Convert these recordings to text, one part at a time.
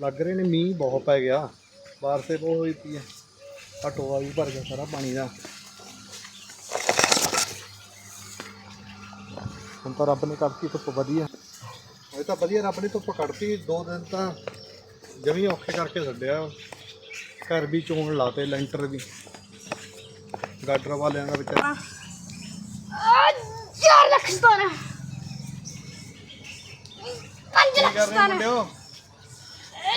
ਲੱਗ ਰਹੇ ਨੇ ਮੀਂਹ ਬਹੁਤ ਪੈ ਗਿਆ। ਬਾਰਿਸ਼ ਬਹੁਤ ਹੋਈ ਪਈ ਹੈ ਆ ਵੀ ਭਰ ਗਿਆ ਸਾਰਾ ਪਾਣੀ ਦਾ। ਹੁਣ ਤਾਂ ਰੱਬ ਨੇ ਕਰਤੀ ਧੁੱਪ ਵਧੀਆ। ਇਹ ਤਾਂ ਵਧੀਆ ਰੱਬ ਨੇ ਧੁੱਪ ਕੱਢਤੀ। ਦੋ ਦਿਨ ਤਾਂ ਜਮੀ ਔਖੇ ਕਰਕੇ ਛੱਡਿਆ। ਘਰ ਵੀ ਚੋਣ ਲਾਤੇ ਲੈਂਟਰ ਵੀ। ਗਾਡਰ ਵਾਲਿਆਂ ਦਾ ਵਿਚਾਰਾ। ਆ 4 ਲੱਖ 17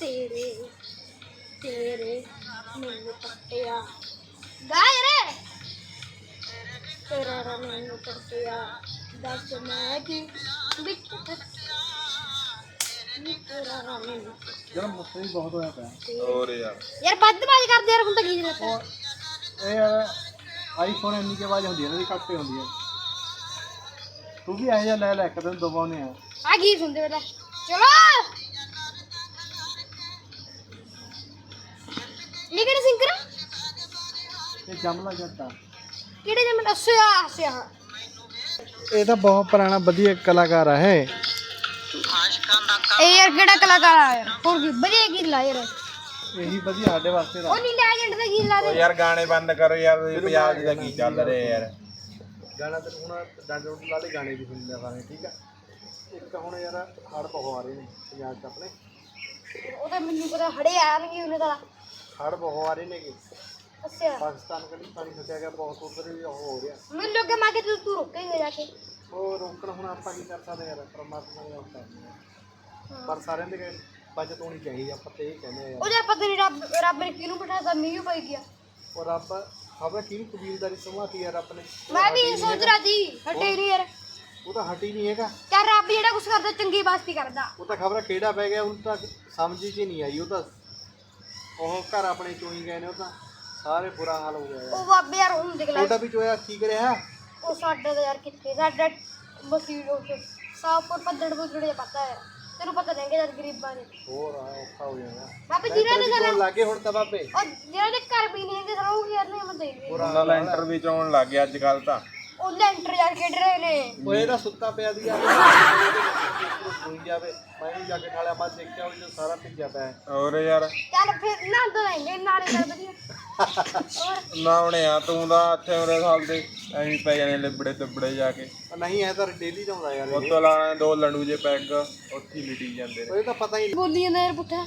ਤੇਰੇ ਤੇਰੇ ਮੈਨੂੰ ਪੱਟਿਆ ਗਾਇ ਰੇ! ਤੇਰਾ ਰਾ ਮੈਨੂੰ ਪੱਟਿਆ ਦੱਸ ਮੈਂ ਕੀ ਵਿੱਚ ਤੇਰਾ ਰਾ ਮੈਨੂੰ ਮੁੱਸੇ ਹੀ ਬਹੁਤ ਹੋਇਆ ਪਿਆ। ਹੋਰ ਯਾਰ। ਯਾਰ ਬੱਦਮਾਸ਼ ਕਰਦੇ ਯਾਰ ਹੁਣ ਤਾਂ ਕੀ ਜਰੂਰਤ ਹੈ? ਉਹ ਇਹ ਯਾਰ ਆਈਫੋਨ ਇੰਨੀ ਕੇ ਆਵਾਜ਼ ਹੁੰਦੀ ਹੈ ਨਾ ਘੱਟ ਹੀ ਹੁੰਦੀ ਹੈ। ਤੂੰ ਵੀ ਇਹ ਜਿਹਾ ਲੈ ਲੈ ਇੱਕ ਦਿਨ ਆ ਆ ਗੀਤ ਸੁਣਦੇ ਬੇਟਾ ਚਲੋ! ਕਿਹੜੇ ਸਿੰਗਰ? ਇਹ ਜਮਲਾ ਜੱਟਾ। ਕਿਹੜੇ ਜਮਨ ਅਸਿਆ ਅਸਿਆ ਇਹ ਤਾਂ ਬਹੁਤ ਪੁਰਾਣਾ ਵਧੀਆ ਕਲਾਕਾਰ ਆ ਇਹ ਯਾਰ ਕਿਹੜਾ ਕਲਾਕਾਰ ਆ? ਯਾਰ ਹੋਰ ਕੀ ਵਧੀਆ ਗੀਤ ਲਾ ਯਾਰ। ਇਹੀ ਵਧੀਆ ਸਾਡੇ ਵਾਸਤੇ ਦਾ ਉਹ ਨੀਲੇ ਏਜੰਟ ਦਾ ਗੀਤ ਲਾ ਦੇ। ਯਾਰ ਗਾਣੇ ਬੰਦ ਕਰੋ ਯਾਰ ਇਹ ਪੰਜਾਬ ਦਾ ਕੀ ਚੱਲ ਰਿਹਾ ਯਾਰ। ਗਾਣਾ ਤੇ ਹੁਣ ਡੰਡ ਰੋਟ ਵਾਲੇ ਗਾਣੇ ਵੀ ਸੁਣ ਲਿਆ ਕਰਾਂਗੇ ਠੀਕ ਆ? ਇੱਕ ਹੁਣ ਯਾਰ ਹੜ ਬਹੁਤ ਆ ਰਹੇ ਨੇ ਪੰਜਾਬ 'ਚ ਆਪਣੇ। ਉਹ ਤਾਂ ਮੈਨੂੰ ਪਤਾ ਹੜੇ ਆਣਗੇ ਉਹਨੇ ਤਾਂ। ਹੜ ਬਹੁਤ ਆ ਰਹੇ ਨੇਗੇ। ਅਸਿਆ ਪਾਕਿਸਤਾਨ ਕੰਨੀ ਪਾਣੀ ਛੱਡਿਆ ਗਿਆ ਬਹੁਤ ਉਧਰ ਵੀ ਉਹ ਹੋ ਰਿਹਾ ਮੈਨੂੰ ਲੱਗੇ ਮੈਂ ਕਿ ਤੂੰ ਤੂੰ ਰੁਕੇਂਗੇ ਜਾ ਕੇ। ਉਹ ਰੋਕਣ ਹੁਣ ਆਪਾਂ ਕੀ ਕਰ ਸਕਦੇ ਯਾਰ ਪਰਮਾਤਮਾ ਨੇ ਹੁੰਦਾ ਪਰ ਸਾਰਿਆਂ ਦੇ ਬਚਤ ਹੋਣੀ ਚਾਹੀਦੀ ਆਪਾਂ ਤੇ ਇਹ ਕਹਿੰਦੇ ਆ ਯਾਰ ਉਹ ਯਾਰ ਪਤਾ ਨਹੀਂ ਰੱਬ ਰੱਬ ਨੇ ਕਿਹਨੂੰ ਬਿਠਾਤਾ ਮੀਂਹ ਪਈ ਗਿਆ ਉਹ ਰੱਬ ਖਬਰ ਕਿਹਨੂੰ ਕਬੀਲਦਾਰੀ ਸੰਭਾਤੀ ਯਾਰ ਆਪਣੇ ਮੈਂ ਵੀ ਇਹ ਸੋਚ ਰਹੀ ਸੀ ਹਟੇ ਨਹੀਂ ਯਾਰ ਉਹ ਤਾਂ ਹਟੀ ਨਹੀਂ ਹੈਗਾ ਯਾਰ ਰੱਬ ਜਿਹੜਾ ਕੁਝ ਕਰਦਾ ਚੰਗੀ ਵਾਸਤੇ ਕਰਦਾ ਉਹ ਤਾਂ ਖਬਰ ਕਿਹੜਾ ਪੈ ਗਿਆ ਉਹਨੂੰ ਤਾਂ ਸਮਝ 'ਚ ਹੀ ਨਹੀਂ ਆਈ ਉਹ ਤਾਂ ਉਹ ਘਰ ਆਪਣੇ ਚੋਈ ਗਏ ਨੇ ਉਹ ਤਾਂ ਸਾਰੇ ਬੁਰਾ ਹਾਲ ਹੋ ਗਿਆ ਯਾਰ ਉਹ ਬਾਬੇ ਯਾਰ ਹੁਣ ਦੇਖ ਲੈ ਤੁਹਾਡਾ ਵੀ ਚੋਇਆ ਠੀਕ ਰਿਹਾ ਉਹ ਸਾਡਾ ਤਾਂ ਯਾਰ ਕਿੱਥੇ ਸਾਡਾ ਮਸੀਹ ਉਹ ਸਾਫਪੁਰ ਪੱਦੜ ਬੁੱਧੜੇ ਪਤਾ ਹੈ ਤੈਨੂੰ ਪਤਾ ਨਹੀਂ ਯਾਰ ਗਰੀਬਾਂ ਦੇ। ਹੋਰ ਆ ਔਖਾ ਹੋ ਜਾਣਾ। ਬਾਬੇ ਜਿਹਨਾਂ ਦੇ ਘਰ ਲੱਗੇ ਹੁਣ ਤਾਂ ਬਾਬੇ। ਉਹ ਜਿਹਨਾਂ ਦੇ ਘਰ ਵੀ ਨਹੀਂ ਹੈਗੇ ਸਰੋਂ ਯਾਰ ਨਹੀਂ ਮੈਂ ਦੇ ਲੈਂਟਰ ਵੀ ਚੋਣ ਲੱਗ ਗਿਆ ਅੱਜ ਕੱਲ ਤਾਂ। ਉਹ ਲੈਂਟਰ ਯਾਰ ਖੇਡ ਰਹੇ ਨੇ। ਉਹ ਇਹਦਾ ਸੁੱਤਾ ਪਿਆ ਦੀ ਆ ਸੋਈ ਜਾਵੇ ਮੈਂ ਵੀ ਜਾ ਕੇ ਠਾਲਿਆ ਬਾਅਦ ਦੇਖਿਆ ਉਹ ਜੋ ਸਾਰਾ ਭਿੱਜਿਆ ਪਿਆ। ਹੈ। ਹੋਰ ਯਾਰ। ਚੱਲ ਫਿਰ ਨਾ ਦੋ ਲੈਂਗੇ ਨਾਲੇ ਕਰ ਵਧੀਆ। ਹੋਰ? ਨਾ ਹੁਣੇ ਆ ਤੂੰ ਦਾ ਇੱਥੇ ਮੇਰੇ ਸਾਲ ਦੇ ਐਵੇਂ ਪੈ ਜਾਣੇ ਲਿਬੜੇ ਤਿਬੜੇ ਜਾ ਕੇ। ਉਹ ਨਹੀਂ ਐ ਤਾਂ ਡੇਲੀ ਦਾ ਹੁੰਦਾ ਯਾਰ ਇਹ। ਉੱਤੋਂ ਲਾਣਾ ਦੋ ਲੰਡੂ ਜੇ ਪੈਗ ਉੱਥੇ ਹੀ ਲਿਟੀ ਜਾਂਦੇ ਨੇ। ਉਹ ਇਹ ਤਾਂ ਪਤਾ ਹੀ ਨਹੀਂ। ਬੋਲੀ ਜਾਂਦਾ ਯਾਰ ਪੁੱਠਾ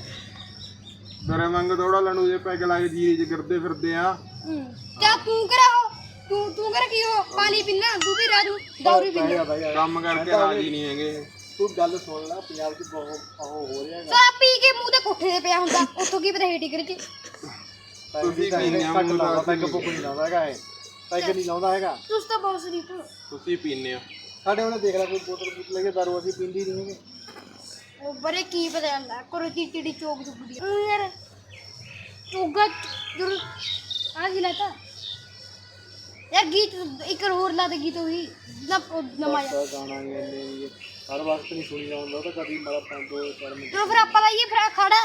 ਤੇਰੇ ਵਾਂਗ ਥੋੜਾ ਲੰਡੂ ਜੇ ਪੈਗ ਲਾ ਕੇ ਜੀਰੇ ਚ ਗਿਰਦੇ ਫਿਰਦੇ ਆ। ਹੂੰ। ਕਿਆ ਤੂੰ ਕਰਾ ਹੋ ਤੂੰ ਤੂੰ ਕਰ ਕੀ ਹੋ ਪਾਣੀ ਪੀਣਾ ਤੂੰ ਵੀ ਰਾਜੂ ਦੌਰੀ ਪੀਣਾ ਹੈਗਾ ਬਾਈ ਯਾਰ। ਕੰਮ ਕਰਕੇ ਰਾਜੀ ਨਹੀਂ ਹੈਗੇ ਤੂੰ ਗੱਲ ਸੁਣ ਲੈ ਪੰਜਾਬ 'ਚ ਬਹੁਤ ਉਹ ਹੋ ਰਿਹਾ ਹੈਗਾ ਸਾਰਾ ਪੀ ਕੇ ਮੂੰਹ ਤੇ ਕੋਠੇ ਤੇ ਪਿਆ ਹੁੰਦਾ ਉੱਥੋਂ ਕੀ ਪਤਾ ਹੀਟੀ ਕਰ ਕੇ ਤੁਸੀਂ ਪੀਂਦੇ ਆ ਘੱਟ ਲਾਉਂਦਾ ਪੈਗ ਪੁੱਗ ਨਹੀਂ ਲਾਉਂਦਾ ਹੈਗਾ ਇਹ ਪੈਗ ਨਹੀਂ ਲਾਉਂਦਾ ਹੈਗਾ ਤੁਸੀਂ ਤਾਂ ਬਹੁਤ ਸਰੀਫ ਹੋ ਤੁਸੀਂ ਪੀਨੇ ਹੋ ਸਾਡੇ ਉਹਨੇ ਦੇਖ ਲੈ ਕੋਈ ਬੋਤਲ ਬੁੱਤ ਲੈ ਕੇ ਦਾਰੂ ਅਸੀਂ ਪੀਂਦੀ ਨਹੀਂ ਹੈਗੇ ਉਹ ਬਰੇ ਕੀ ਪਤਾ ਜਾਂਦਾ ਕਰੋ ਚੀਟੀ ਚੋਕ ਚੁੱਕਦੀ ਉਹ ਯਾਰ ਚੋਗਾ ਜੁਰ ਆ ਕੀ ਲਾਤਾ ਯਾਰ ਗੀਤ ਇੱਕ ਹੋਰ ਲਾ ਦੇ ਗੀਤ ਹੋਈ ਨਾ ਨਮਾ ਜਾ ਤਾਂ ਗਾਣਾ ਇਹ ਇੰਨੇ ਇਹ ਹਰ ਵਕਤ ਨਹੀਂ ਸੁਣੀ ਜਾਂਦਾ ਉਹ ਤਾਂ ਕਦੀ ਮਾਰਾ ਪੰਜ ਦੋ ਚਾਰ ਮਿੰਟ ਚਲੋ ਫਿਰ ਆਪਾਂ ਲਾਈਏ ਫਿਰ ਆਹ ਖੜਾ।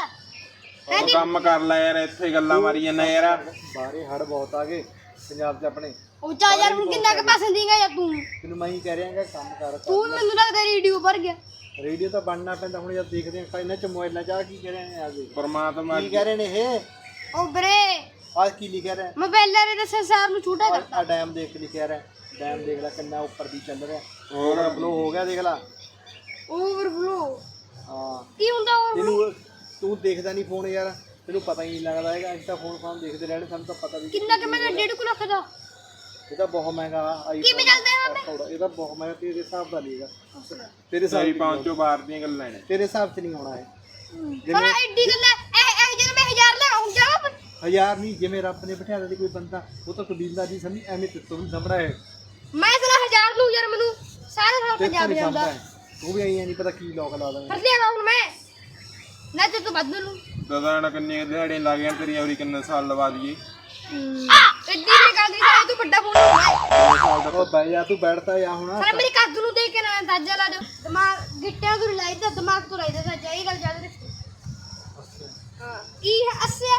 ਉਹ ਕੰਮ ਕਰ ਲੈ ਯਾਰ ਇੱਥੇ ਗੱਲਾਂ ਮਾਰੀ ਜਾਂਦਾ ਯਾਰ। ਬਾਹਰੇ ਹੜ ਬਹੁਤ ਆ ਗਏ ਪੰਜਾਬ 'ਚ ਆਪਣੇ। ਉਹ ਚਾ ਯਾਰ ਹੁਣ ਕਿੰਨਾ ਕੁ ਪੈਸੇ ਦੇਂਗਾ ਯਾਰ ਤੂੰ? ਤੈਨੂੰ ਮੈਂ ਹੀ ਕਹਿ ਰਿਹਾ ਹੈਗਾ ਕੰਮ ਕਰ ਤੂੰ ਵੀ ਮੈਨੂੰ ਲੱਗਦਾ ਰੇਡੀਓ ਭਰ ਗਿਆ। ਰੇਡੀਓ ਤਾਂ ਬਣਨਾ ਪੈਂਦਾ ਹੁਣ ਜਦ ਦੇਖਦੇ ਆ ਇਹਨਾਂ 'ਚ ਮੋਬਾਈਲਾਂ 'ਚ ਆ ਕੀ ਕਹਿ ਰਹੇ ਨੇ ਆ ਦੇਖ। ਪਰਮਾਤਮਾ ਕੀ ਕਹਿ ਰਹੇ ਨੇ ਇਹ? ਉਹ ਬਰੇ ਆ ਕੀ ਲਿਖਿਆ ਰਿਹਾ? ਮੋਬਾਈਲਾਂ ਦੇ ਦੱਸਿਆ ਸਾਰ ਨੂੰ ਛੋਟਾ ਕਰ ਆ ਡੈਮ ਦੇਖ ਲਿਖਿਆ ਰਿਹਾ। ਡੈਮ ਦੇਖ ਲੈ ਕਿੰਨਾ ਉੱਪਰ ਦੀ ਚੱਲ ਰਿਹਾ। ਹੋਰ ਫਲੋ ਹੋ ਗਿਆ ਦੇਖ ਲੈ। ਓਵਰਫਲੋ ਹਾਂ। ਕੀ ਹੁੰਦਾ ਉਹ ਤੈਨੂੰ ਤੂੰ ਦੇਖਦਾ ਨਹੀਂ ਫੋਨ ਯਾਰ। ਤੈਨੂੰ ਪਤਾ ਹੀ ਨਹੀਂ ਲੱਗਦਾ ਹੈਗਾ। ਅਸੀਂ ਤਾਂ ਫੋਨ ਫਾਨ ਦੇਖਦੇ ਰਹਿਣੇ ਸਾਨੂੰ ਤਾਂ ਪਤਾ ਵੀ ਕਿੰਨਾ ਕਿ ਮੈਂ ਡੇਢ ਕੁ ਲੱਖ ਦਾ। ਇਹ ਤਾਂ ਬਹੁਤ ਮਹਿੰਗਾ ਆਈਫੋਨ ਕਿਵੇਂ ਚੱਲਦਾ ਹੈ ਇਹ ਤਾਂ ਬਹੁਤ ਮਹਿੰਗਾ। ਤੇਰੇ ਹਿਸਾਬ ਦਾ ਨਹੀਂਗਾ ਤੇਰੇ ਹਿਸਾਬ ਸਾਰੀ ਪਹੁੰਚੋ ਬਾਹਰ ਦੀਆਂ ਗੱਲਾਂ ਨੇ। ਤੇਰੇ ਹਿਸਾਬ 'ਚ ਨਹੀਂ ਆਉਣਾ ਇਹ। ਪਰ ਐਡੀ ਗੱਲ ਐ ਇਹ ਇਹ ਜਦੋਂ ਮੈਂ 1000 ਲੈ ਆਉਂ ਜਾਵਾਂ ਹਜ਼ਾਰ ਨਹੀਂ ਜਿਵੇਂ ਰੱਬ ਨੇ ਬਿਠਾ ਦਿੱਤੀ ਕੋਈ ਬੰਦਾ ਉਹ ਤਾਂ ਕਬੀਲਦਾਰ ਦੀ ਸਮਝ ਐਵੇਂ ਤਿੱਤੋਂ ਵੀ ਸਮਝਦਾ ਹੈ। ਮੈਂ ਸਲਾ ਹਜ਼ਾਰ ਨੂੰ ਯਾਰ ਮੈਨੂੰ ਸਾਰੇ ਸਾਲ ਤੇ ਪੰਜਾਬ ਨਹੀਂ ਜਾਂਦਾ ਸਮਝਦਾ ਹੈ। ਤੂੰ ਵੀ ਆਈ ਨਹੀਂ ਪਤਾ ਕੀ ਲੋਕ ਲਾ ਦੇਣਾ ਫਿਰ ਲਿਆਵਾ ਹੁਣ ਮੈਂ। ਨਾ ਤੇ ਤੂੰ ਬਦਲ ਲੂੰ ਦਦਾ ਨਾ ਕੰਨੇ ਦਿਹਾੜੇ ਲੱਗ ਜਾਣ ਤੇਰੀ ਔਰੀ ਕਿੰਨੇ ਸਾਲ ਲਵਾ ਦਈਏ। ਐਡੀ ਨੇ ਕਹਿੰਦੀ ਸਾਲੇ ਤੂੰ ਵੱਡਾ ਬੋਲ ਰਿਹਾ ਉਹ ਬਈ ਜਾ ਤੂੰ ਬੈਠਦਾ ਜਾ ਹੁਣ। ਸਾਲੇ ਮੇਰੀ ਕੱਦ ਨੂੰ ਦੇਖ ਕੇ ਨਾ ਅੰਦਾਜ਼ਾ ਲਾ ਦਿਓ। ਦਿਮਾਗ ਗਿੱਟਿਆਂ ਤੋਂ ਲਾਈਦਾ ਦਿਮਾਗ ਤੋਂ ਲਾਈਦਾ ਸੱਚਾ ਇਹ ਗੱਲ ਯਾਦ ਰੱਖੀ। ਹਾਂ ਕੀ ਹੈ ਅਸਿਆ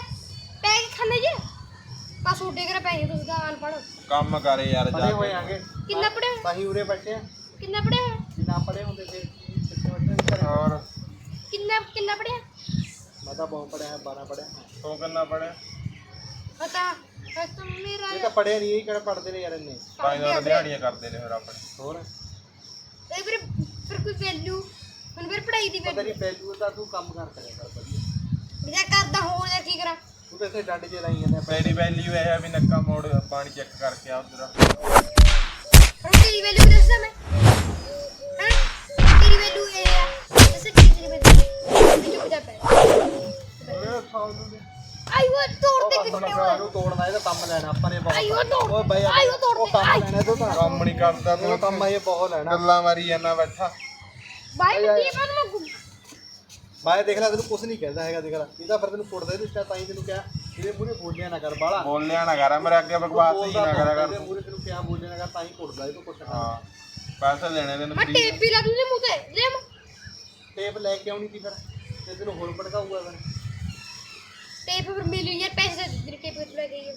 ਪੈਸੇ ਤੁਸੀਂ ਦਾ ਆਨ ਪੜੋ ਕੰਮ ਕਰ ਯਾਰ ਜਾ ਪੜੇ ਹੋਏ ਕੇ ਆਗੇ। ਕਿੰਨਾ ਪੜਿਆ ਤਾਂ ਹੀ ਉਰੇ ਬੈਠੇ ਆ। ਕਿੰਨਾ ਪੜਿਆ ਜਿੰਨਾ ਪੜੇ ਹੁੰਦੇ ਫਿਰ ਕਿੱਥੇ ਬੈਠੇ ਘਰੇ। ਹੋਰ? ਕਿੰਨਾ ਕਿੰਨਾ ਪੜਿਆ ਮੈਂ ਤਾਂ ਬਹੁਤ ਪੜਿਆ 12 ਪੜਿਆ ਤੂੰ ਕਿੰਨਾ ਪੜਿਆ ਪਤਾ ਬਸ ਤੂੰ ਮੇਰਾ ਇਹ ਤਾਂ ਪੜਿਆ ਨਹੀਂ ਇਹ ਕਿਹੜਾ ਪੜਦੇ ਨੇ ਯਾਰ ਇੰਨੇ। ਤਾਂ ਹੀ ਦਿਹਾੜੀਆਂ ਕਰਦੇ ਨੇ ਫਿਰ ਆਪਣੇ। ਹੋਰ? ਇਹ ਫਿਰ ਫਿਰ ਕੋਈ ਵੈਲਿਊ ਹੁਣ ਫਿਰ ਪੜਾਈ ਦੀ ਪਤਾ ਵੈਲਿਊ ਨਹੀਂ ਵੈਲਿਊ ਤਾਂ ਤੂੰ ਕੰਮ ਕਰ ਕਰਿਆ ਕਰ ਵਧੀਆ। ਮੇਰਾ ਕਰਦਾ ਹੋਰ ਯਾਰ ਕੀ ਕਰਾਂ? ਤੂੰ ਤਾਂ ਇੱਥੇ ਡੱਡ ਜੇ ਲਾਈ ਜਾਂਦਾ ਤੇਰੀ ਵੈਲਿਊ ਇਹ ਹੈ ਵੀ ਨੱਕਾ ਮੋੜ ਪਾਣੀ ਚੈੱਕ ਕਰਕੇ ਆ ਉਧਰ। ਹੁਣ ਤੇਰੀ ਵੈਲਿਊ ਦੱਸਾਂ ਮੈਂ? ਹਾਂ? ਤੇਰੀ ਵੈਲਿਊ ਇਹ ਆ। ਦੱਸ ਤੇਰੀ ਤੇਰੀ ਵੈਲਿਊ ਚੁੱਪ ਜਾ ਪੈ ਆਈ ਉਹ ਤੋੜ ਦੇ ਕਿੱਥੇ ਹੋਏ ਨੂੰ ਤੋੜਨਾ ਇਹਦਾ ਕੰਮ ਲੈਣਾ ਆਪਾਂ ਨੇ ਬਹੁਤ। ਆਈਓ ਤੋੜ ਓਏ ਬਈ ਆਈਓ ਤੋੜ ਉਹ ਦੇ ਕੰਮ ਆਈ। ਲੈਣਾ ਤੂੰ ਤਾਂ। ਕੰਮ ਨਹੀਂ ਕਰਦਾ ਤੂੰ। ਕੰਮ ਇਹ ਬਹੁਤ ਲੈਣਾ। ਗੱਲਾਂ ਮਾਰੀ ਜਾਂਦਾ ਬੈਠਾ। ਬਾਈ ਮੈਂ ਕੀ ਮੈਂ ਮੈਂ ਦੇਖ ਲੈ ਤੈਨੂੰ ਕੁਝ ਨਹੀਂ ਕਹਿੰਦਾ ਹੈਗਾ ਦੇਖ ਲੈ ਇਹ ਤਾਂ ਫਿਰ ਤੈਨੂੰ ਕੁੱਟਦਾ ਇਹਦੇ ਤਾਂ ਹੀ ਤੈਨੂੰ ਕਿਹਾ ਇਹਦੇ ਮੂਹਰੇ ਬੋਲਿਆ ਨਾ ਕਰ ਬਾਲਾ। ਬੋਲਿਆ ਨਾ ਕਰ ਮੇਰੇ ਅੱਗੇ ਬਕਵਾਸ ਹੀ ਨਾ ਕਰਿਆ ਕਰ। ਇਹਦੇ ਮੂਹਰੇ ਤੈਨੂੰ ਕਿਹਾ ਬੋਲਿਆ ਨਾ ਕਰ ਤਾਂ ਹੀ ਕੁੱਟਦਾ ਇਹ ਤੋਂ ਕੁਛ ਹਾਂ ਪੈਸੇ ਲੈਣੇ ਤੈਨੂੰ ਮੈਂ। ਟੇਪ ਵੀ ਲਾ ਦੂੰ ਮੂੰਹ ਤੇ ਲੈ ਮੈਂ ਟੇਪ ਲੈ ਕੇ ਆਉਣੀ ਸੀ ਫਿਰ ਤੇ ਤੈਨੂੰ ਹੋਰ ਭੜਕਾਊਗਾ ਫਿਰ। ਟੇਪ ਫਿਰ ਮਿਲ ਯਾਰ ਪੈਸੇ ਦੇ ਤੇਰੇ ਟੇਪ ਕਿੱਥੇ ਲੈ ਗਈ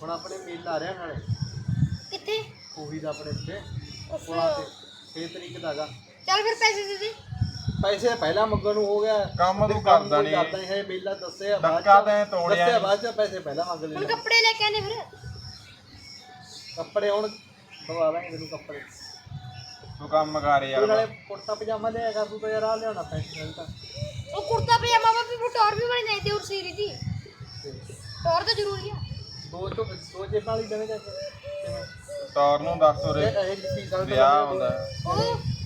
ਹੁਣ ਆਪਣੇ ਮੇਲ ਆ ਰਿਹਾ ਨਾਲੇ। ਕਿੱਥੇ? ਉਹੀ ਦਾ ਆਪਣੇ ਇੱਥੇ ਕੋਲਾ ਤੇ 6 ਤਰੀਕ ਦਾ ਹੈਗਾ। ਚੱਲ ਫਿਰ ਪੈਸੇ ਦੇ ਦੇ। ਪੈਸੇ ਪਹਿਲਾਂ ਮੰਗਣ ਨੂੰ ਹੋ ਗਿਆ। ਕੰਮ ਤੂੰ ਕਰਦਾ ਕੋਈ ਨੀ। ਕਰਦਾ ਨਹੀਂ ਹੈ ਮੇਲਾ ਦੱਸਿਆ ਬਾਅਦ ਡੱਕਾ ਚ- ਤੈਂ ਤੋੜਿਆ ਦੱਸਿਆ। ਬਾਅਦ ਚ ਪੈਸੇ ਪਹਿਲਾਂ ਮੰਗ ਹੁਣ ਲੈਣੇ ਕੱਪੜੇ ਲੈ ਕੇ ਆਨੇ ਫਿਰ। ਕੱਪੜੇ ਹੁਣ ਦਵਾ ਲਾਂਗੇ ਤੈਨੂੰ ਕੱਪੜੇ। ਤੂੰ ਕੰਮ ਕਰ ਤੂੰ ਯਾਰ ਨਾਲੇ ਕੁੜਤਾ ਪਜਾਮਾ ਲਿਆ ਕਰ ਤੂੰ ਤਾਂ ਯਾਰ ਆ ਲਿਆਉਣਾ ਫੈਸ਼ਨ ਤਾਂ ਉਹ ਕੁੜਤਾ ਪਜਾਮਾ ਵਾ ਵੀ ਟੌਰ ਵੀ ਬਣੀ ਚਾਹੀਦੀ ਔਰ ਸੀਰੀ ਦੀ ਟੌਰ ਤਾਂ ਜ਼ਰੂਰੀ ਆ। ਦੋ ਤੋਂ ਦੋ ਜੇਬਾਂ ਵਾਲੀ ਦੇਣੇ ਜਾ ਕੇ। ਤੌਰ ਨੂੰ ਦੱਸ ਉਰੇ। ਇਹ ਇਹ ਵਿਆਹ ਹੁੰਦਾ। ਹੈ। ਉਹ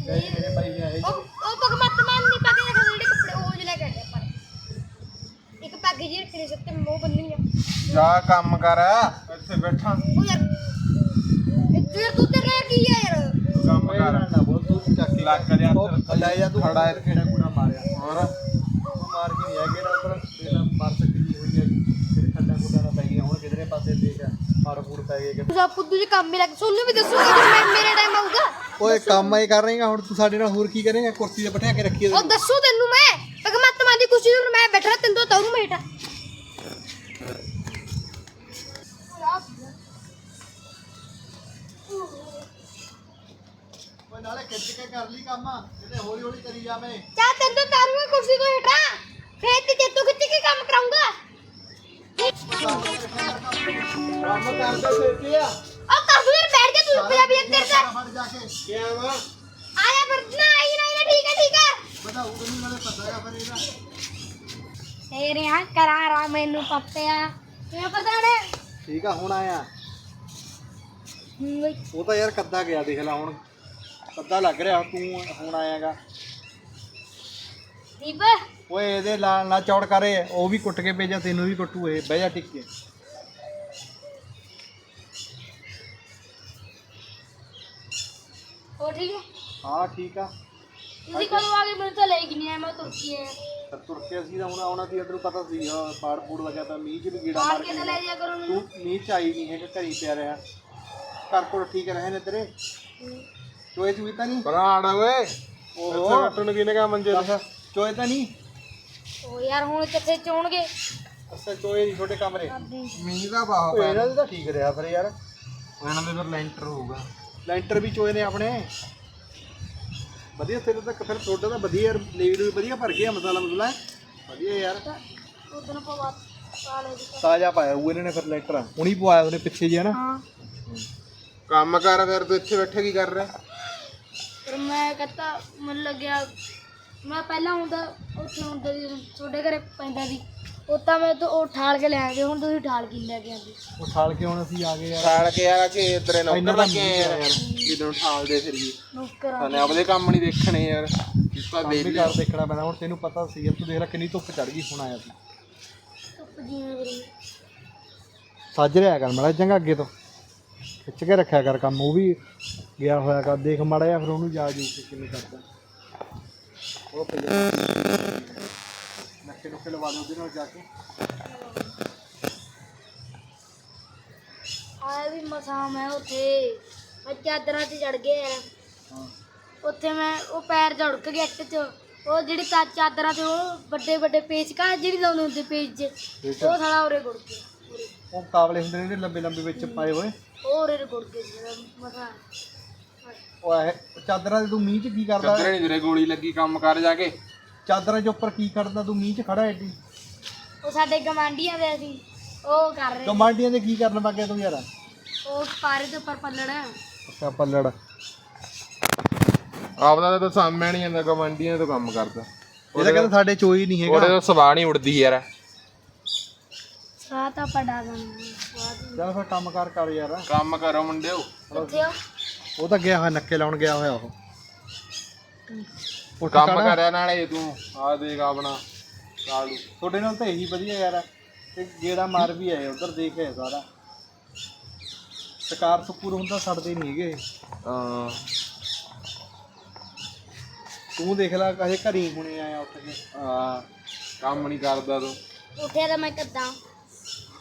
ਨਹੀਂ ਮੇਰੇ ਭਾਈ ਨੇ ਇਹ ਉਹ ਉਹ ਭਗਵੰਤ ਮਾਨ ਨਹੀਂ ਪਾ ਕੇ ਰੱਖਦੇ ਜਿਹੜੇ ਕੱਪੜੇ ਉਹ ਜਿਹੇ ਲੈ ਕੇ ਆਏ ਆਪਾਂ ਨੇ। ਇੱਕ ਪੱਗ ਜੀ ਰੱਖਣੀ ਸੱਤੇ ਮੂੰਹ ਬੰਨਣੀ ਆ। ਜਾ ਕੰਮ ਕਰ ਇੱਥੇ ਬੈਠਾ। ਉਹ ਯਾਰ ਇਹ ਯਾਰ ਤੂੰ ਤੇ ਰਹਿ ਕੀ ਆ ਯਾਰ। ਤੂੰ ਕੰਮ ਕੋਈ ਕਰ ਨਾ ਬੋਲ ਤੂੰ ਚੱਕ ਕੇ ਲੱਗ ਜਾ ਉਹ ਲੈ ਜਾ ਤੂੰ ਖੜਾ ਖੜਾ ਕਿਹੜਾ ਕੁੜਾ ਮਾਰਿਆ। ਹੋਰ? ਤੂੰ ਮਾਰ ਕੇ ਨਹੀਂ ਆ ਕਿਹੜਾ ਉਧਰ? ਇਹਦਾ ਮਾਰ ਸਕਦੀ ਹੋਈ ਹੈ ਤੇਰੇ ਖੱਡਾ ਖੁੱਡਾ ਨਾ ਪੈ ਗਿਆ ਹੁਣ ਕਿਧਰੇ ਪਾਸੇ ਦੇਖ ਮਾਰ ਫੂੜ ਪੈ ਗਏ। ਤੂੰ ਸਭ ਪੁੱਦੂ ਜੀ ਕੰਮ ਹੀ ਲੱਗ ਸੋਨੂੰ ਵੀ ਦੱਸੂਗਾ ਜਦੋਂ ਮੈਂ ਮੇਰਾ ਟਾਈਮ ਆਊਗਾ। ਓਏ ਕੰਮ ਆਈ ਕਰ ਰਹੀਗਾ ਹੁਣ ਤੂੰ ਸਾਡੇ ਨਾਲ ਹੋਰ ਕੀ ਕਰੇਗਾ? ਕੁਰਸੀ ਤੇ ਬਿਠਾ ਕੇ ਰੱਖੀ ਉਹ ਦੱਸੂ ਤੈਨੂੰ ਮੈਂ ਭਗਵੰਤ ਮਾਨ ਦੀ ਕੁਰਸੀ ਤੇ ਮੈਂ ਬੈਠਾ ਤੈਨੂੰ ਤਾਂ ਤਰੂ ਮੈਂ ਹੇਠਾਂ ਓਏ ਨਾਲੇ ਖਿੱਚ ਕੇ ਕਰ ਲਈ ਕੰਮ ਕਿਤੇ ਹੌਲੀ ਹੌਲੀ ਕਰੀ ਜਾਵੇਂ। ਚਾ ਤੈਨੂੰ ਤਾਂ ਤਾਰੂਗਾ ਕੁਰਸੀ ਤੋਂ ਹੇਠਾਂ ਫੇਰ ਤੇ ਤੂੰ ਖਿੱਚ ਕੇ ਕੰਮ ਕਰਾਉਂਗਾ। ਕੰਮ ਕਰਦਾ ਫਿਰ ਕੀ ਆ? ਉਹ ਕਾਹੂ ਯਾਰ ਬੈਠ ਜਾ ਤੂੰ ਪੰਜਾਬੀ ਤੇਰੇ ਦਾ। ਫੜ ਜਾ ਕੇ। ਕੀ ਆ ਵਾ? ਆਇਆ ਫਿਰ ਨਾ ਆਈ ਨਾ ਆਈ ਨਾ, ਠੀਕ ਹੈ ਠੀਕ ਹੈ ਬਤਾ ਉਹ ਨਹੀਂ ਨਾਲੇ ਪਤਾ ਹੈਗਾ ਫਿਰ ਇਹਦਾ। ਤੇਰੇ ਹਾਂ ਕਰਾਰਾ ਮੈਨੂੰ ਪੱਤਿਆ ਕਿਵੇਂ ਪਤਾ ਨੇ ਠੀਕ ਆ ਹੁਣ ਆਇਆ। ਉਹ ਤਾਂ ਯਾਰ ਕੱਦਾ ਗਿਆ ਦੇਖ ਲੈ ਹੁਣ। ਕੱਦਾ ਲੱਗ ਰਿਹਾ ਤੂੰ ਹੁਣ ਆਇਆਗਾ ਦੀਪ। ਓਏ ਇਹਦੇ ਨਾਲ ਨਾ ਚੌੜ ਕਰੇ ਉਹ ਵੀ ਕੁੱਟ ਕੇ ਭੇਜਾ ਤੈਨੂੰ ਵੀ ਕੁੱਟੂ ਇਹ ਬਹਿ ਜਾ ਟਿਕ। ਕੇ ਹੋ ਠੀਕ ਹੈ? ਹਾਂ ਠੀਕ ਆ। ਤੁਸੀਂ ਕਦੋਂ ਆ ਗਏ? ਮੈਨੂੰ ਤਾਂ ਲੈ ਕੇ ਨਹੀਂ ਆਇਆ ਮੈਂ ਤੁਰਕੀ ਹੈ ਤੇ ਤੁਰ ਕੇ ਅਸੀਂ ਤਾਂ ਹੁਣ ਆਉਣਾ ਸੀ ਤੈਨੂੰ ਪਤਾ ਸੀ ਹਾਂ ਪਾੜ ਪੂੜ ਲੱਗਿਆ ਪਿਆ ਮੀਂਹ ਚ ਵੀ ਕੀੜਾ ਮਾਰ ਕੇ ਤਾਂ ਲੈ ਜਾ ਕਰੋ ਮੈਨੂੰ। ਤੂੰ ਮੀਂਹ ਚ ਆਈ ਨਹੀਂ ਹੈਗਾ ਘਰੀ ਪਿਆ ਰਿਹਾ। ਘਰ ਕੋਲ ਠੀਕ ਰਹੇ ਨੇ ਤੇਰੇ? ਚੂਈ ਤਾਂ ਨਹੀਂ? ਬਰਾੜ ਓਏ। ਓਹੋ। ਕੱਟਣ ਕਿਨੇ ਕਾ ਮੰਜੇ ਤੇ? ਚੋਏ ਤਾਂ ਨਹੀਂ? ਉਹ ਯਾਰ ਹੁਣ ਕਿੱਥੇ ਚੋਣਗੇ? ਅਸਲ ਚੋਏ ਨਹੀਂ ਛੋਟੇ ਕਮਰੇ। ਮੀਂਹ ਦਾ ਬਾਹ ਓਏ ਇਹਨਾਂ ਦੇ ਤਾਂ ਠੀਕ ਰਿਹਾ ਫਿਰ ਯਾਰ। ਇਹਨਾਂ ਦੇ ਫਿਰ ਲੈਂਟਰ ਹੋਊਗਾ। ਲੈਂਟਰ ਵੀ ਚੋਏ ਨੇ ਆਪਣੇ। ਵਧੀਆ ਤੇਰੇ ਤਾਂ ਫਿਰ ਤੁਹਾਡਾ ਤਾਂ ਵਧੀਆ ਯਾਰ ਲੇਵਲ ਵੀ ਵਧੀਆ ਭਰ ਗਿਆ ਮਸਾਲਾ ਮਸਲਾ। ਵਧੀਆ ਯਾਰ। ਉਦੋਂ ਪਵਾ ਸਾਲੇ ਦੀ ਤਾਜ਼ਾ ਪਾਇਆ ਉਹ ਇਹਨਾਂ ਨੇ ਫਿਰ ਲੈਂਟਰ। ਹੁਣੀ ਪਵਾਇਆ ਉਹਨੇ ਪਿੱਛੇ ਜਿਹਾ ਨਾ। ਕੰਮ ਕਰ ਫਿਰ ਤੂੰ ਇੱਥੇ ਬੈਠੇ ਕੀ ਕਰ ਰਿਹਾ? ਪਰ ਮੈਂ ਕਹਤਾ ਮਨ ਲੱਗਿਆ ਮੈਂ ਪਹਿਲਾਂ ਹੁੰਦਾ ਉੱਥੇ ਹੁੰਦਾ ਸੀ ਤੁਹਾਡੇ ਘਰੇ ਪੈਂਦਾ ਸੀ ਉਹ ਤਾਂ ਮੈਂ ਤੋਂ ਉਹ ਠਾਲ ਕੇ ਲੈ ਆਂਦੇ ਹੁਣ ਤੁਸੀਂ ਠਾਲ ਕੇ ਲੈ ਕੇ ਆਂਦੇ। ਉਹ ਠਾਲ ਕੇ ਹੁਣ ਅਸੀਂ ਆ ਗਏ ਯਾਰ। ਸਾਲ ਕੇ ਆ ਕੇ ਤੇਰੇ ਇੰਨਾ ਨੌਕਰ ਤਾਂ ਲੱਗੇ ਆ ਯਾਰ ਜਦੋਂ ਠਾਲਦੇ ਫਿਰੀਏ। ਨੌਕਰ ਸਾਨੇ ਆਪਦੇ ਕੰਮ ਨਹੀਂ ਦੇਖਣੇ ਯਾਰ। ਕਿਸਾ ਕੰਮ ਦੇ ਵੀ ਕਰ ਦੇਖਣਾ ਪੈਣਾ ਹੁਣ ਤੈਨੂੰ ਪਤਾ ਸੀ ਤੂੰ ਦੇਖ ਲੈ ਕਿੰਨੀ ਧੁੱਪ ਚੜ ਗਈ ਹੁਣ ਆਇਆ ਤੂੰ ਪਜੀਆਂ ਕਰੀ। ਸੱਜ ਰਿਹਾ ਕਰ ਮੜਾ ਚੰਗਾ ਅੱਗੇ ਤੋਂ। ਖਿੱਚ ਕੇ ਰੱਖਿਆ ਕਰ ਕੰਮ ਉਹ ਵੀ ਗਿਆ ਹੋਇਆ ਕਰ ਦੇਖ ਮੜਾ ਜਾਂ ਫਿਰ ਉਹਨੂੰ ਜਾ ਜੂ ਕੇ ਕਿਵੇਂ ਕਰਦਾ। ਉਹ ਪਹਿਲੇ ਨੱਕੇ ਨੁੱਕੇ ਲਵਾ ਦੋ ਉਹਦੇ ਨਾਲ ਜਾ ਕੇ। ਆਇਆ ਵੀ ਮਸਾ ਮੈਂ ਉੱਥੇ ਮੈਂ ਚਾਦਰਾਂ 'ਚ ਚੜ ਗਿਆ। ਯਾਰ ਹਾਂ। ਉੱਥੇ ਮੈਂ ਉਹ ਪੈਰ ਝੜਕ ਗਿਆ ਇੱਟ 'ਚ। ਉਹ ਜਿਹੜੀ ਤਾਂ ਚਾਦਰਾਂ ਤੇ ਉਹ ਵੱਡੇ ਵੱਡੇ ਪੇਚ ਕਾ ਜਿਹੜੀ ਲਾਉਂਦੇ ਹੁੰਦੇ ਪੇਜ 'ਚ ਉਹ ਸਾਲਾ ਉਰੇ ਗੁੜ ਗਿਆ। ਉਹ ਕਾਬਲੇ ਹੁੰਦੇ ਨੇ ਜਿਹੜੇ ਲੰਬੇ ਲੰਬੇ ਵਿੱਚ ਪਾਏ ਹੋਏ। ਗੁੜ ਜਿਹੜਾ ਮਸਾ ਇਹ ਚਾਦਰਾਂ ਦੇ ਤੂੰ ਮੀਂਹ ਚ ਕੀ ਕਰਦਾ? ਕਿੱਧਰੇ ਨਹੀਂ ਗੋਲੀ ਲੱਗੀ ਕੰਮ ਕਰ ਜਾ ਕੇ। ਚਾਦਰਾਂ ਦੇ ਉੱਪਰ ਕੀ ਕਰਦਾ ਤੂੰ ਮੀਂਹ ਚ ਖੜਾ ਐਡੀ ਉਹ ਸਾਡੇ ਗਵਾਂਢੀਆਂ ਦੇ ਅਸੀਂ ਉਹ ਕਰ ਰਹੇ। ਕਮਾਂਡੀਆਂ ਦੇ ਕੀ ਕਰਨ ਲੱਗੇ ਤੂੰ ਯਾਰ? ਉਹ ਪਾਰੇ ਦੇ ਉੱਪਰ ਪੱਲੜ। ਅੱਛਾ ਪੱਲੜ। ਆਪਦਾ ਤਾਂ ਸਾਹਮਣੇ ਨਹੀਂ ਜਾਂਦਾ ਕਮਾਂਡੀਆਂ ਤੋਂ ਕੰਮ ਕਰਦਾ। ਇਹਦਾ ਕਹਿੰਦਾ ਸਾਡੇ ਚੋਈ ਨਹੀਂ ਉਹਦੇ ਹੈਗਾ। ਤਾਂ ਸਵਾਹ ਨਹੀਂ ਉੜਦੀ ਯਾਰ। ਸਾਹ ਤਾਂ ਪੜਾ ਦਿੰਦੇ ਚੱਲ ਫਿਰ ਕੰਮ ਕਾਰ ਕਰ ਯਾਰ। ਕੰਮ ਕਰੋ ਮੁੰਡਿਓ। ਕਿੱਥੇ ਹੋ? ਉਹ ਤਾਂ ਗਿਆ ਹੋਇਆ ਨੱਕੇ ਲਾਉਣ ਗਿਆ ਹੋਇਆ ਉਹ। ਉੱਠ ਕੰਮ ਖੜਾ। ਕਰਿਆ ਨਾਲੇ ਤੂੰ। ਆ ਦੇਖ ਆਪਣਾ ਕਾਲੂ ਤੁਹਾਡੇ ਨਾਲ ਤਾਂ ਇਹੀ ਵਧੀਆ ਯਾਰ ਤੇ ਗੇੜਾ ਮਾਰ ਵੀ ਆਏ ਉਧਰ ਦੇਖ ਆਏ ਸਾਰਾ। ਸ਼ਿਕਾਰ ਸੁਪੂਰ ਹੁੰਦਾ ਛੱਡਦੇ ਨਹੀਂ ਹੈਗੇ। ਹਾਂ। ਤੂੰ ਦੇਖ ਲੈ ਕਹੇ ਘਰੀ ਹੁਣੇ ਆਇਆ ਉੱਠ ਕੇ। ਆ ਕੰਮ ਨਹੀਂ ਕਰਦਾ ਤੂੰ। ਉੱਠਿਆ ਤਾਂ ਮੈਂ ਕਿੱਦਾਂ?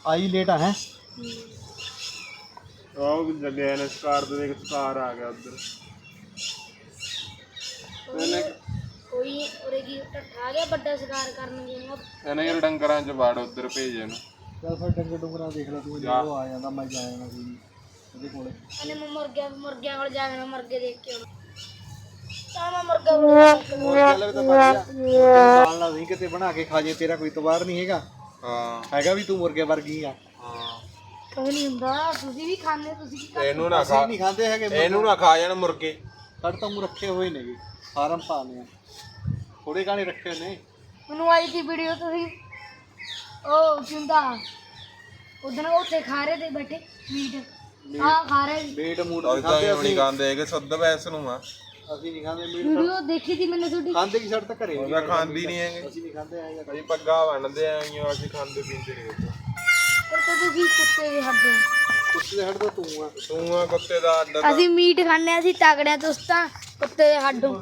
ਆਈ ਲੇਟ ਆ ਹੈ? ਉਹ ਵੀ ਲੱਗਿਆ ਨੇ ਸਕਾਰ ਦੇ ਦੇਖ ਸਕਾਰ ਆ ਗਿਆ ਉਧਰ। ਇਹਨੇ ਕੋਈ ਉਰੇ ਕੀ ਟੱਠਾ ਗਿਆ ਵੱਡਾ ਸ਼ਿਕਾਰ ਕਰਨ ਗਿਆ ਇਹਨੇ ਯਾਰ ਡੰਗਰਾਂ ਚ ਵੜ ਉਧਰ ਭੇਜ ਇਹਨੂੰ ਚੱਲ ਫਿਰ ਡੰਗਰ ਡੁੰਗਰਾ ਦੇਖ ਲੈ ਤੂੰ ਜਦੋਂ ਆ ਜਾਂਦਾ ਮੈਂ ਜਾ ਜਾਣਾ ਕੋਈ ਨੀ ਉਹਦੇ ਕੋਲੇ। ਅਨੇ ਮੈਂ ਮੁਰਗਿਆਂ ਮੁਰਗਿਆਂ ਕੋਲ ਜਾ ਕੇ ਨਾ ਮੁਰਗੇ ਦੇਖ ਕੇ ਆਉਣਾ। ਤਾਂ ਮੈਂ ਮੁਰਗਾ ਬਣਾਉਣਾ। ਹੋਰ ਗੱਲ ਵੀ ਤਾਂ ਨਾਲ ਨਹੀਂ ਕਿਤੇ ਬਣਾ ਕੇ ਖਾ ਜੇ ਤੇਰਾ ਕੋਈ ਤਵਾਰ ਨਹੀਂ ਹੈਗਾ। ਹਾਂ। ਹੈਗਾ ਵੀ ਤੂੰ ਮੁਰਗੇ ਵਰਗੀ ਆ। ਹਾਂ। ਕੋਈ ਨਹੀਂ ਹੁੰਦਾ ਤੁਸੀਂ ਵੀ ਖਾਂਦੇ ਤੁਸੀਂ ਕੀ ਖਾਂਦੇ? ਇਹਨੂੰ ਨਾ ਅਸੀਂ ਖਾ ਨਹੀਂ ਖਾਂਦੇ ਹੈਗੇ ਇਹਨੂੰ ਨਾ ਖਾ ਜਾਣ ਮੁਰਗੇ। ਸਾਡੇ ਤਾਂ ਉਹ ਰੱਖੇ ਹੋਏ ਨੇਗੇ ਫਾਰਮ ਪਾਣੇ ਆ ਥੋੜੇ ਗਾਣੇ ਰੱਖੇ ਨੇ। ਮੈਨੂੰ ਆਈ ਦੀ ਵੀਡੀਓ ਤੁਸੀਂ ਉਹ ਕਿੰਦਾ ਉਦੋਂ ਉੱਥੇ ਖਾ ਰਹੇ ਤੇ ਬੈਠੇ ਮੀਟ। ਆ ਖਾ ਰਹੇ। ਮੀਟ ਮੂਟ ਤਾਂ ਨਹੀਂ ਖਾਂਦੇ ਨਹੀਂ ਅਸੀਂ। ਖਾਂਦੇ ਹੈਗੇ ਸੁੱਧ ਵੈਸ ਨੂੰ ਆ। ਅਸੀਂ ਨਹੀਂ ਖਾਂਦੇ ਮੀਟ ਵੀਡੀਓ ਦੇਖੀ ਸੀ ਮੈਨੂੰ ਤੁਹਾਡੀ। ਖਾਂਦੇ ਕੀ ਸਾਡੇ ਤਾਂ ਘਰੇ ਉਹਦਾ ਖਾਂਦੀ ਨਹੀਂ ਹੈਗੇ। ਅਸੀਂ ਨਹੀਂ ਖਾਂਦੇ ਹੈਗੇ। ਅਸੀਂ ਪੱਗਾ ਬਣਦੇ ਆਂ ਅਸੀਂ ਖਾਂਦੇ ਪੀਂਦੇ ਨਹੀਂ ਕੁਛ ਪਰ ਤੇ ਤੁਸੀਂ ਕੁੱਤੇ ਦੇ ਹੱਡੋ ਕੁੱਤੇ ਦੇ ਹੱਡ ਤਾਂ ਤੂੰ ਆ। ਤੂੰ ਆ ਕੁੱਤੇ ਦਾ ਅੱਡ ਅਸੀਂ ਮੀਟ ਖਾਂਦੇ ਆ ਅਸੀਂ ਤਗੜਿਆਂ ਦੋਸਤਾਂ ਕੁੱਤੇ ਦੇ ਹੱਡੋ